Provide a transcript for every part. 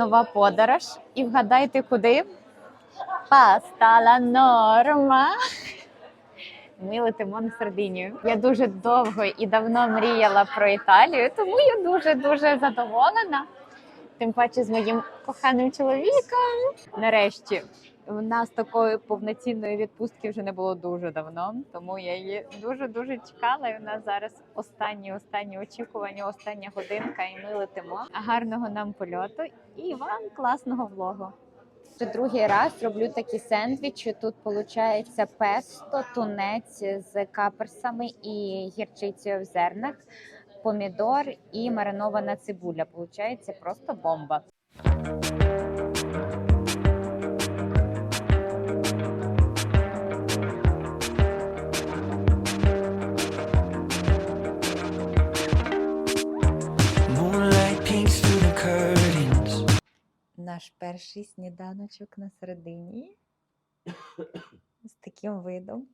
нова подорож. І вгадайте, куди? Пастала норма. Ми летимо на Сардинію. Я дуже довго і давно мріяла про Італію, тому я дуже дуже задоволена. Тим паче з моїм коханим чоловіком. Нарешті у нас такої повноцінної відпустки вже не було дуже давно, тому я її дуже дуже чекала. І у нас зараз останні останні очікування, остання годинка, і ми летимо. Гарного нам польоту і вам класного влогу. Вже другий раз роблю такі сендвічі. Тут виходить песто, тунець з каперсами і гірчицею в зернах, помідор і маринована цибуля. Получається просто бомба. Наш перший сніданочок на середині з таким видом.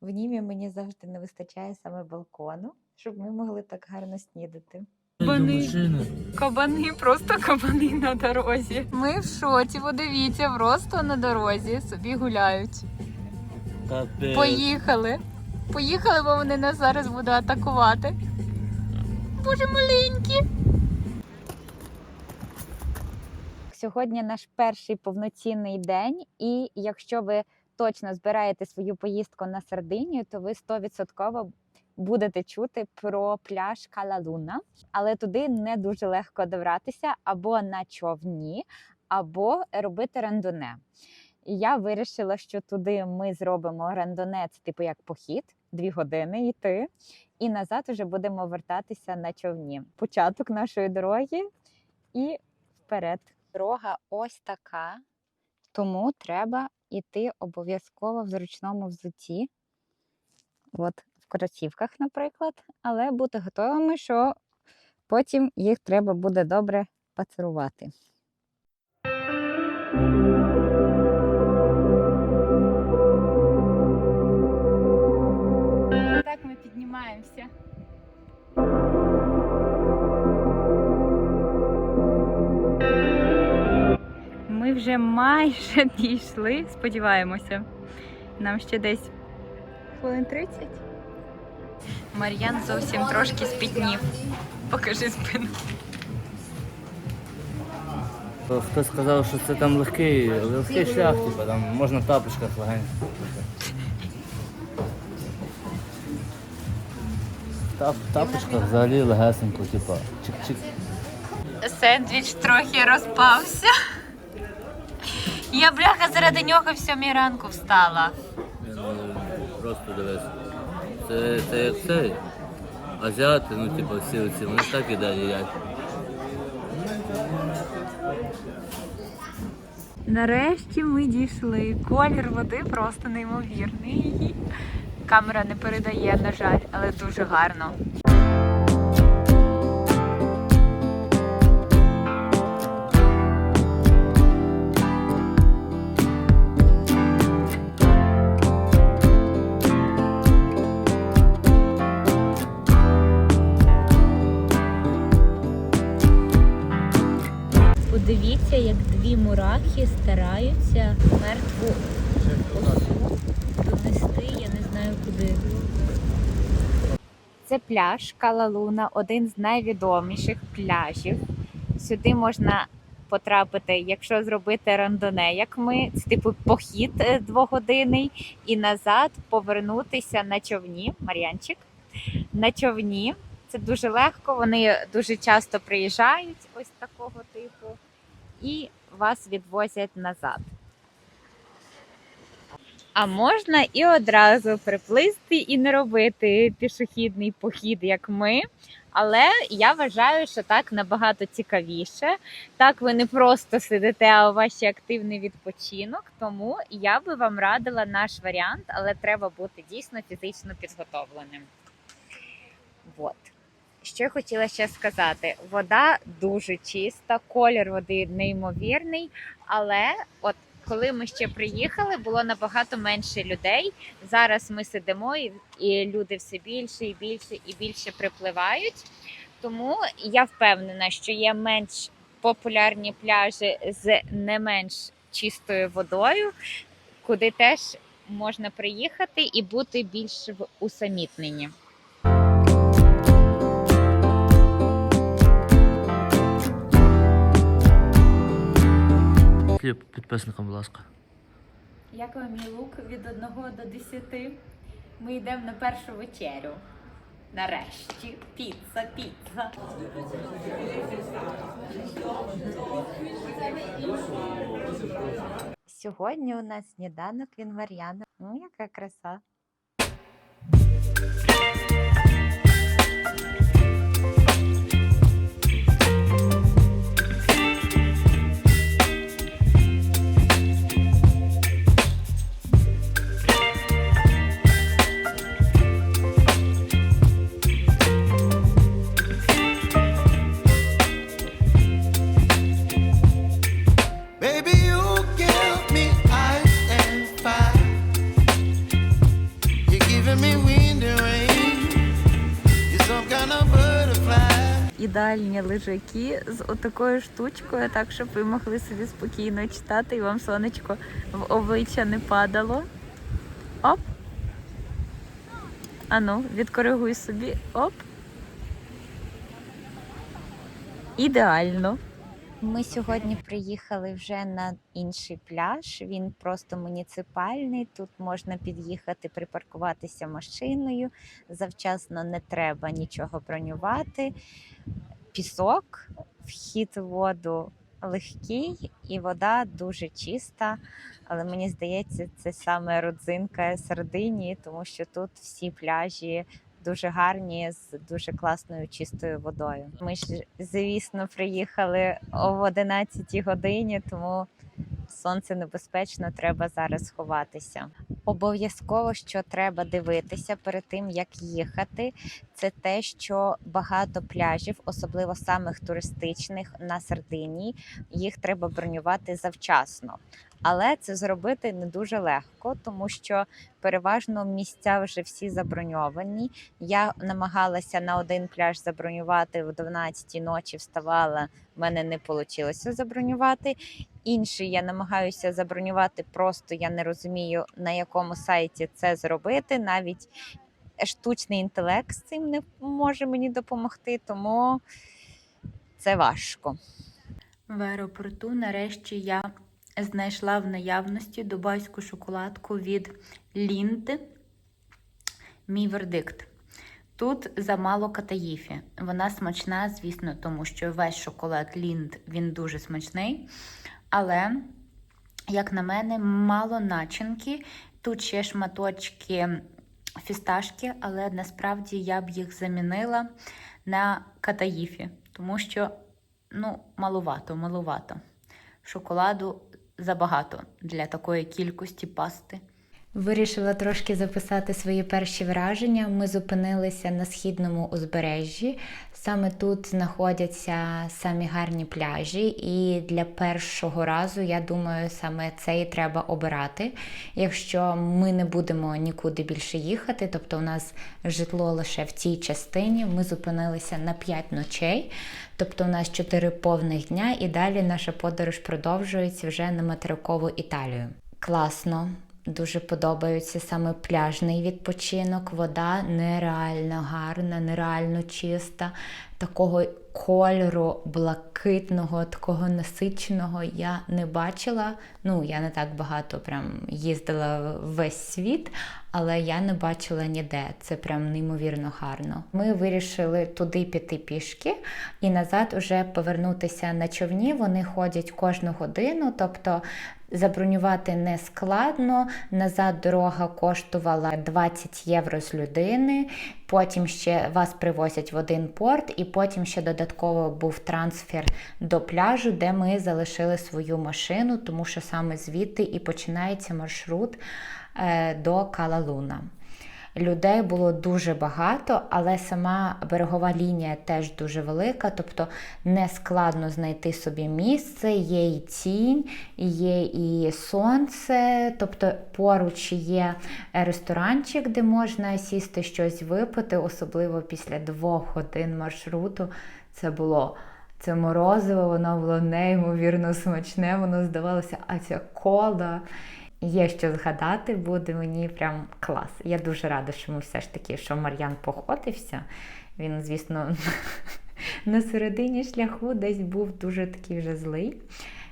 В німі мені завжди не вистачає саме балкону, щоб ми могли так гарно снідати. Кабани. Кабани, просто кабани на дорозі. Ми в шоці, подивіться, просто на дорозі собі гуляють. Поїхали. Поїхали, бо вони нас зараз будуть атакувати. Боже маленькі. Сьогодні наш перший повноцінний день, і якщо ви точно збираєте свою поїздку на Сардинію, то ви 100% будете чути про пляж Калалуна, але туди не дуже легко добратися або на човні, або робити рандоне. І я вирішила, що туди ми зробимо рандоне, це типу як похід, дві години йти, і назад уже будемо вертатися на човні. Початок нашої дороги і вперед. Дорога ось така, тому треба йти обов'язково в зручному взутті. От в кросівках, наприклад, але бути готовими, що потім їх треба буде добре пацарувати. Вже майже дійшли, сподіваємося. Нам ще десь хвилин 30. Мар'ян зовсім трошки спітнів. Покажи спину. Хтось сказав, що це там легкий, легкий шлях, типу, там можна в тапочках легенько. Тап, тапочках взагалі легесенько, типу, чик-чик. Сендвіч трохи розпався. Я бляха заради нього в сьомій ранку встала. Просто дивись. Це, це як цей. Азіати, ну типу всі оці, вони ж так і далі їдять. Нарешті ми дійшли. Колір води просто неймовірний. Камера не передає, на жаль, але дуже гарно. Мурахи стараються мертву донести, я не знаю куди. Це пляж Калалуна, один з найвідоміших пляжів. Сюди можна потрапити, якщо зробити рандоне, як ми, це типу похід е, двогодинний, і назад повернутися на човні. Мар'янчик, на човні. Це дуже легко. Вони дуже часто приїжджають, ось такого типу, і вас відвозять назад. А можна і одразу приплисти і не робити пішохідний похід, як ми. Але я вважаю, що так набагато цікавіше. Так ви не просто сидите, а у вас ще активний відпочинок. Тому я би вам радила наш варіант, але треба бути дійсно фізично підготовленим. Вот. Що я хотіла ще сказати: вода дуже чиста, колір води неймовірний, але от коли ми ще приїхали, було набагато менше людей. Зараз ми сидимо, і, люди все більше і більше і більше припливають. Тому я впевнена, що є менш популярні пляжі з не менш чистою водою, куди теж можна приїхати і бути більш в усамітненні. Хліб підписникам, будь ласка. Як вам мій лук від 1 до 10? Ми йдемо на першу вечерю. Нарешті піца, піца. Сьогодні у нас сніданок він Мар'яна. Ну, яка краса. Ідеальні лежаки з отакою штучкою, так щоб ви могли собі спокійно читати і вам сонечко в обличчя не падало. Оп. Ану, відкоригуй собі. Оп. Ідеально. Ми сьогодні приїхали вже на інший пляж. Він просто муніципальний. Тут можна під'їхати, припаркуватися машиною. Завчасно не треба нічого бронювати. Пісок, вхід в воду легкий і вода дуже чиста. Але мені здається, це саме родзинка Сардинії, тому що тут всі пляжі дуже гарні з дуже класною чистою водою. Ми ж, звісно, приїхали о 11 годині, тому сонце небезпечно, треба зараз ховатися. Обов'язково, що треба дивитися перед тим, як їхати, це те, що багато пляжів, особливо самих туристичних на Сардинії, їх треба бронювати завчасно. Але це зробити не дуже легко, тому що переважно місця вже всі заброньовані. Я намагалася на один пляж забронювати в 12 ночі, вставала, в мене не вийшло забронювати. Інший я намагаюся забронювати, просто я не розумію, на якому сайті це зробити. Навіть штучний інтелект з цим не може мені допомогти, тому це важко. В аеропорту нарешті я знайшла в наявності дубайську шоколадку від Лінд. Мій вердикт. Тут замало катаїфі. Вона смачна, звісно, тому що весь шоколад Лінд він дуже смачний. Але, як на мене, мало начинки. Тут ще шматочки фісташки, але насправді я б їх замінила на катаїфі, тому що ну, малувато, малувато. Шоколаду забагато для такої кількості пасти. Вирішила трошки записати свої перші враження. Ми зупинилися на східному узбережжі. Саме тут знаходяться самі гарні пляжі, і для першого разу, я думаю, саме це і треба обирати. Якщо ми не будемо нікуди більше їхати, тобто у нас житло лише в цій частині, ми зупинилися на 5 ночей. Тобто у нас 4 повних дня, і далі наша подорож продовжується вже на материкову Італію. Класно. Дуже подобається саме пляжний відпочинок. Вода нереально гарна, нереально чиста. Такого кольору блакитного, такого насиченого я не бачила. Ну, я не так багато прям їздила весь світ, але я не бачила ніде. Це прям неймовірно гарно. Ми вирішили туди піти пішки і назад уже повернутися на човні. Вони ходять кожну годину, тобто Забронювати не складно. Назад дорога коштувала 20 євро з людини. Потім ще вас привозять в один порт, і потім ще додатково був трансфер до пляжу, де ми залишили свою машину, тому що саме звідти і починається маршрут е, до Калалуна. Людей було дуже багато, але сама берегова лінія теж дуже велика, тобто не складно знайти собі місце, є і тінь, є і сонце, тобто поруч є ресторанчик, де можна сісти щось випити, особливо після двох годин маршруту. Це було Це морозиво, воно було неймовірно смачне, воно здавалося, а ця кола. Є що згадати буде, мені прям клас. Я дуже рада, що ми все ж таки, що Мар'ян походився. Він, звісно, на середині шляху десь був дуже такий вже злий.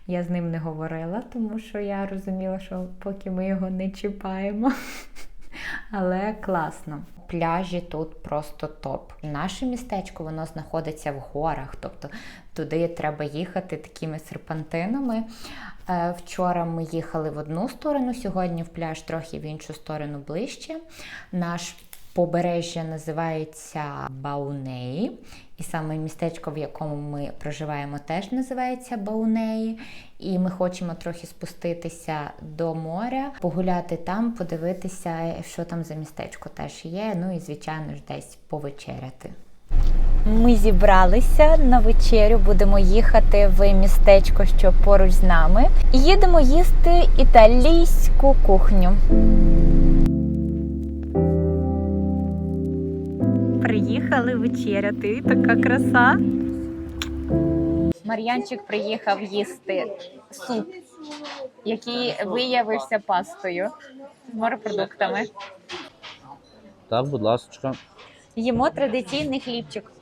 Я з ним не говорила, тому що я розуміла, що поки ми його не чіпаємо. Але класно. Пляжі тут просто топ. Наше містечко воно знаходиться в горах, тобто туди треба їхати такими серпантинами. Е, Вчора ми їхали в одну сторону, сьогодні в пляж трохи в іншу сторону ближче. Наш побережжя називається Баунеї, і саме містечко, в якому ми проживаємо, теж називається Баунеї. І ми хочемо трохи спуститися до моря, погуляти там, подивитися, що там за містечко теж є. Ну і звичайно ж десь повечеряти. Ми зібралися на вечерю, будемо їхати в містечко, що поруч з нами. І їдемо їсти італійську кухню. Приїхали вечеряти, така краса. Мар'янчик приїхав їсти суп, який виявився пастою з морепродуктами. Так, будь ласка. Їмо традиційний хлібчик,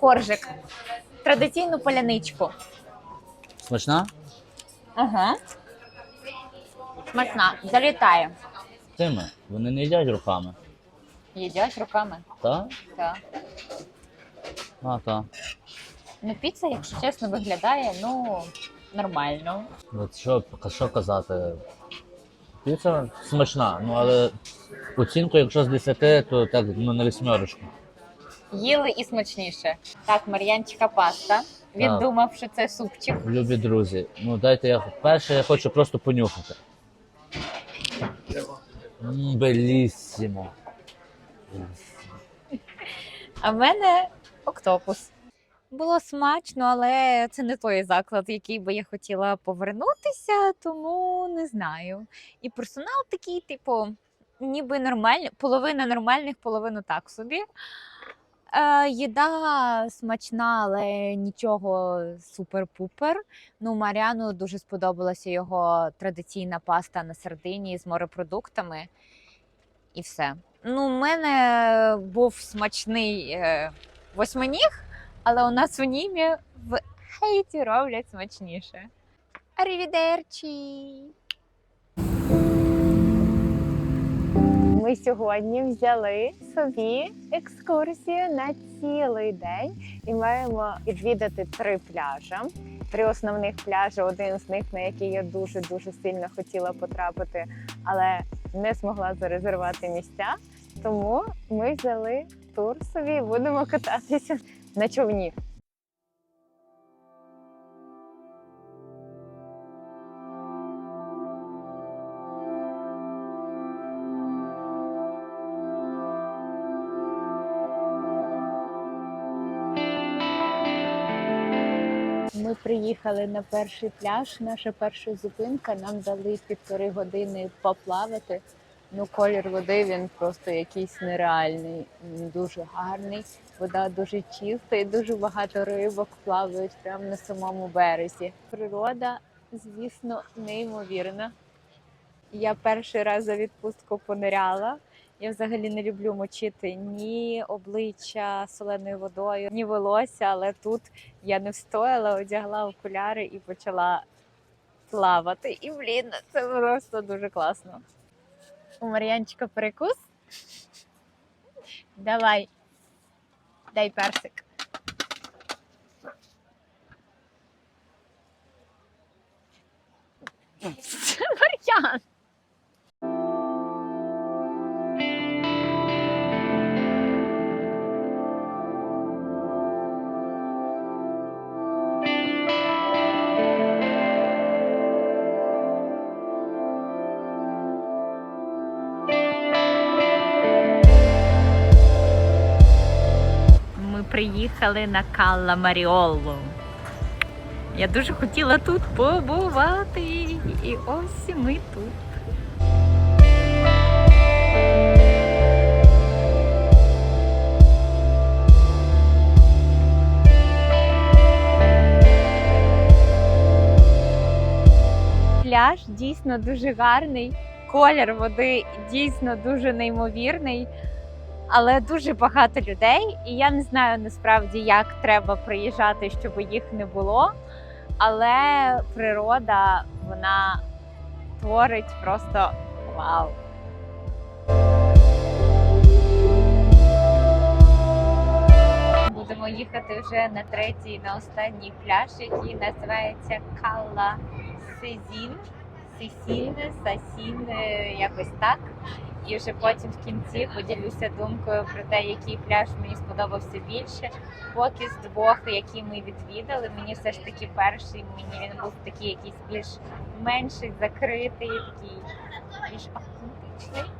коржик, традиційну поляничку. Смачна? Ага. Смачна, залітає. Тими. Вони не їдять руками. Їдять руками. Так? Так. А, так. Ну, піца, якщо чесно, виглядає, ну, нормально. От що, що казати? Піца смачна, ну але оцінку, якщо з 10, то так ну, на вісьмерочку. Їли і смачніше. Так, Мар'янчика паста. Він Так. думав, що це супчик. Любі друзі, ну дайте я перше, я хочу просто понюхати. М, Белісімо. А в мене октопус. Було смачно, але це не той заклад, який би я хотіла повернутися, тому не знаю. І персонал такий, типу, ніби нормальний, половина нормальних, половину так собі. Е, їда смачна, але нічого супер-пупер. Ну, Маріану дуже сподобалася його традиційна паста на Сардинії з морепродуктами. І все. Ну, у мене був смачний е, восьминіг, але у нас у Німі в хейті роблять смачніше. Арівідерчі! Ми сьогодні взяли собі екскурсію на цілий день і маємо відвідати три пляжі. Три основних пляжі. Один з них, на який я дуже дуже сильно хотіла потрапити, але не змогла зарезервувати місця. Тому ми взяли тур собі і будемо кататися на човні. Приїхали на перший пляж. Наша перша зупинка. Нам дали півтори години поплавати. Ну, колір води він просто якийсь нереальний, дуже гарний. Вода дуже чиста і дуже багато рибок плавають прямо на самому березі. Природа, звісно, неймовірна. Я перший раз за відпустку пониряла. Я взагалі не люблю мочити ні обличчя соленою водою, ні волосся, але тут я не встояла, одягла окуляри і почала плавати. І блін, це просто дуже класно. У Мар'янчика перекус. Давай. Дай персик. Мар'ян! приїхали на Калла Маріолу. Я дуже хотіла тут побувати. І ось ми тут. Пляж дійсно дуже гарний, колір води дійсно дуже неймовірний але дуже багато людей. І я не знаю насправді, як треба приїжджати, щоб їх не було. Але природа вона творить просто вау. Будемо їхати вже на третій, на останній пляж, який називається Калла Сезін. Сесін, Сасін, якось так. І вже потім в кінці поділюся думкою про те, який пляж мені сподобався більше. Поки з двох, які ми відвідали, мені все ж таки перший, мені він був такий якийсь більш менший, закритий, такий більш автентичний.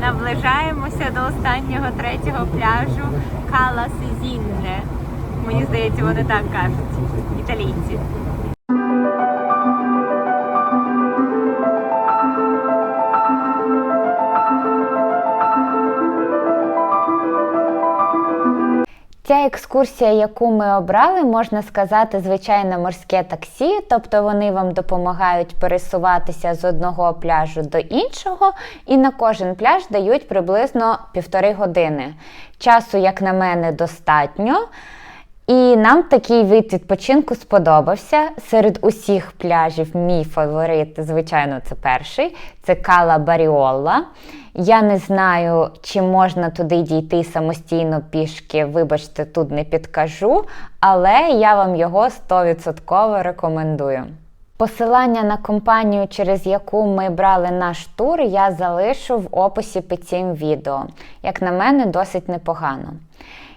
Наближаємося до останнього третього пляжу Кала Сезінне. Мені здається, вони так кажуть, італійці. Ця екскурсія, яку ми обрали, можна сказати, звичайне морське таксі, тобто вони вам допомагають пересуватися з одного пляжу до іншого, і на кожен пляж дають приблизно півтори години. Часу, як на мене, достатньо. І нам такий вид відпочинку сподобався. Серед усіх пляжів мій фаворит, звичайно, це перший це Кала Баріолла. Я не знаю, чи можна туди дійти самостійно пішки, вибачте, тут не підкажу, але я вам його 100% рекомендую. Посилання на компанію, через яку ми брали наш тур, я залишу в описі під цим відео. Як на мене, досить непогано.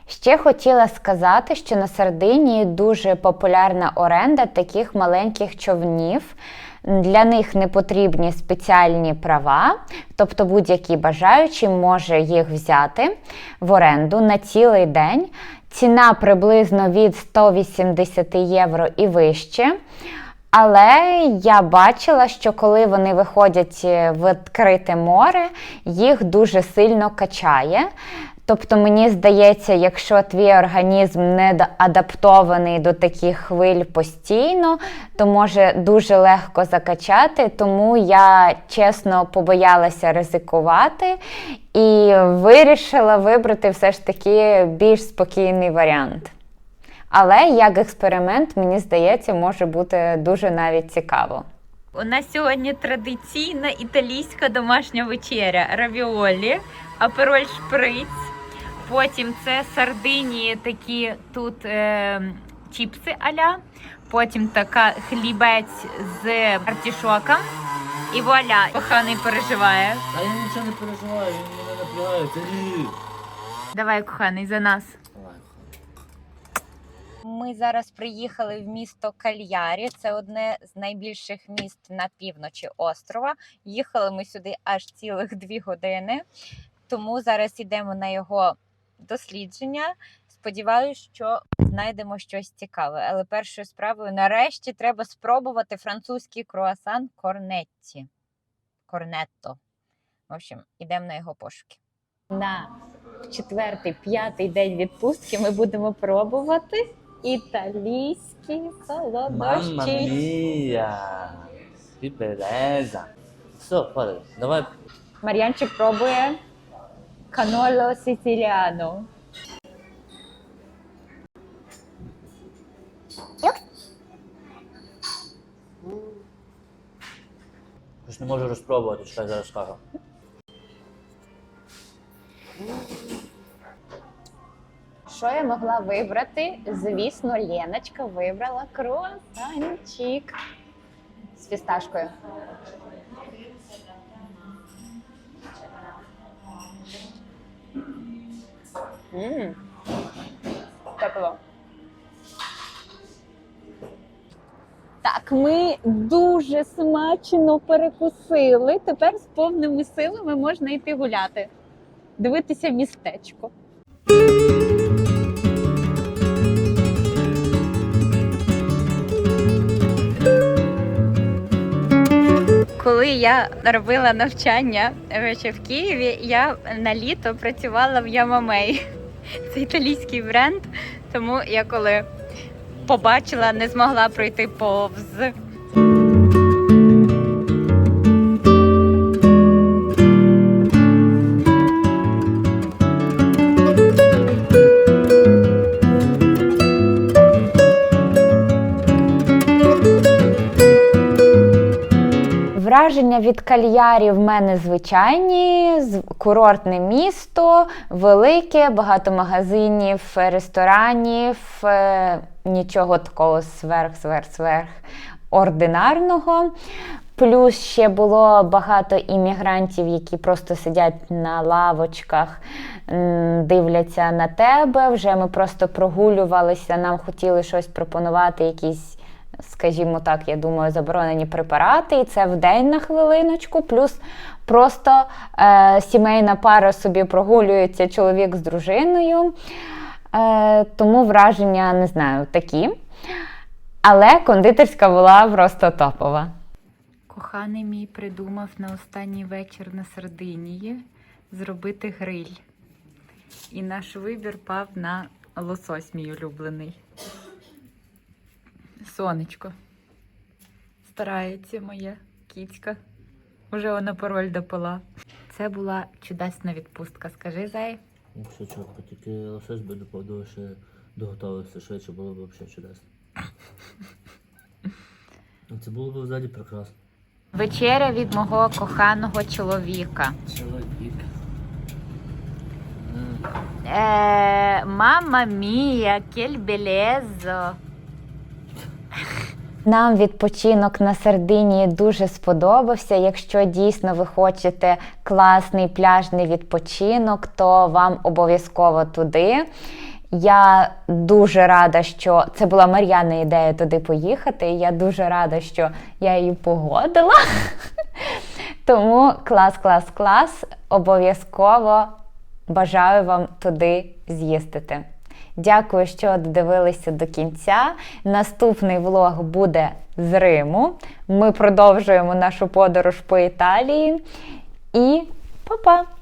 Ще хотіла сказати, що на Сардинії дуже популярна оренда таких маленьких човнів. Для них не потрібні спеціальні права, тобто будь-який бажаючий може їх взяти в оренду на цілий день. Ціна приблизно від 180 євро і вище. Але я бачила, що коли вони виходять в відкрите море, їх дуже сильно качає. Тобто, мені здається, якщо твій організм не адаптований до таких хвиль постійно, то може дуже легко закачати. Тому я чесно побоялася ризикувати і вирішила вибрати все ж таки більш спокійний варіант. Але як експеримент, мені здається, може бути дуже навіть цікаво. У нас сьогодні традиційна італійська домашня вечеря равіолі, апероль шприц. Потім це сардинії, такі тут е, чіпси аля. Потім така хлібець з артішоком. І вуаля, коханий переживає. А я нічого не переживаю, він мене напрягає. Це ні. Давай, коханий, за нас. Ми зараз приїхали в місто Кальярі. Це одне з найбільших міст на півночі острова. Їхали ми сюди аж цілих дві години, тому зараз йдемо на його дослідження. Сподіваюсь, що знайдемо щось цікаве. Але першою справою нарешті треба спробувати французький круасан корнетті. Корнетто. В общем, йдемо на його пошуки. На четвертий, п'ятий день відпустки ми будемо пробувати італійські солодощі. мія. Все. Давай. Мар'янчик пробує каноло сициліано. Щось не можу розпробувати, чекай, зараз скажу. Що я могла вибрати? Звісно, Леночка вибрала круасанчик з фісташкою. Мм. Тепло. Так, ми дуже смачно перекусили. Тепер з повними силами можна йти гуляти, дивитися містечко. Коли я робила навчання е, в Києві, я на літо працювала в Ямамей. Це італійський бренд. Тому я коли побачила, не змогла пройти повз. Враження від кальярі в мене звичайні, курортне місто, велике, багато магазинів, ресторанів, е, нічого такого сверх, сверх, сверх ординарного. Плюс ще було багато іммігрантів, які просто сидять на лавочках, дивляться на тебе. Вже ми просто прогулювалися, нам хотіли щось пропонувати, якісь, скажімо так, я думаю, заборонені препарати. І це в день на хвилиночку. Плюс просто е, сімейна пара собі прогулюється чоловік з дружиною. Е, тому враження не знаю, такі. Але кондитерська була просто топова. Коханий мій придумав на останній вечір на Сардинії зробити гриль. І наш вибір пав на лосось, мій улюблений. Сонечко. Старається моя кіцька. Уже вона пароль допила. Це була чудесна відпустка. Скажи, зай. Все чітко, тільки лосось би допадав ще доготовився швидше, було б взагалі чудесно. Ну, Це було б взагалі прекрасно. Вечеря від мого коханого чоловіка. Чоловік. Е, мама мія, кель белезо. Нам відпочинок на Сардинії дуже сподобався. Якщо дійсно ви хочете класний пляжний відпочинок, то вам обов'язково туди. Я дуже рада, що це була Мар'яна ідея туди поїхати. і Я дуже рада, що я її погодила. Тому клас, клас, клас. Обов'язково бажаю вам туди з'їздити. Дякую, що додивилися до кінця. Наступний влог буде з Риму. Ми продовжуємо нашу подорож по Італії. І па-па!